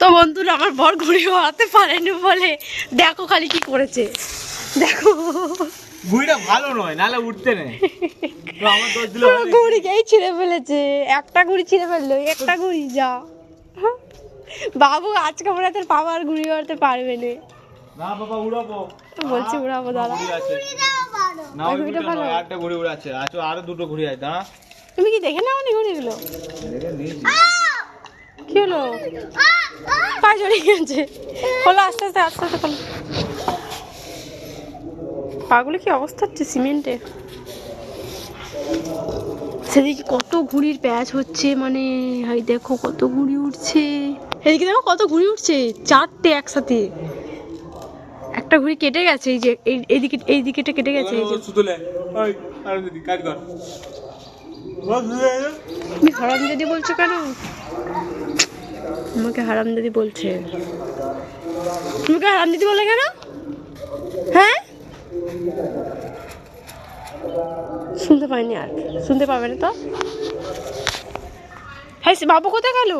তো বন্ধুরা আমার বর ঘুড়ি ওড়াতে পারেনি বলে দেখো খালি কি করেছে। দেখো। ঘুড়িটা ভালো নয় উঠতে নেই। তো আমার দোষ দিল পুরো ঘুড়িকেই ছিঁড়ে ফেলেছে। একটা ঘুড়ি ছিঁড়ে ফেলল একটা ঘুড়ি যা। বাবু আজকে তোর বাবা আর ঘুড়ি ওড়াতে পারবে না। না বাবা উড়াবো। তো বলছি উড়াবো দাদা না ওই ওই ঘুড়িটা ঘুড়িটা ভালো। নয় ঘুড়ি উড়াচ্ছে। আছো আরও দুটো ঘুড়ি আছে দাঁড়া। তুমি কি দেখে নাও নি ঘুড়িগুলো? কি হলো? পা জড়িয়ে গেছে। খোলো আস্তে আস্তে আস্তে আস্তে খোলো পাগুলো কি অবস্থা হচ্ছে সিমেন্টের? সেদিকে কত ঘুড়ির প্যাচ হচ্ছে মানে হাই দেখো কত ঘুড়ি উঠছে এদিকে দেখো কত ঘুড়ি উঠছে চারটে একসাথে। একটা ঘুড়ি কেটে গেছে এই যে এই- এইদিকে এই দিকেটা কেটে গেছে এই যে। তুমি হারাম দিদি বলছো কেন? আমাকে হারাম দিদি বলছে। তোমাকে হারাম দিদি বলে কেন? হ্যাঁ? শুনতে পাইনি আর। শুনতে পাবে না তো? হ্যাঁ বাবু কোথায় গেল?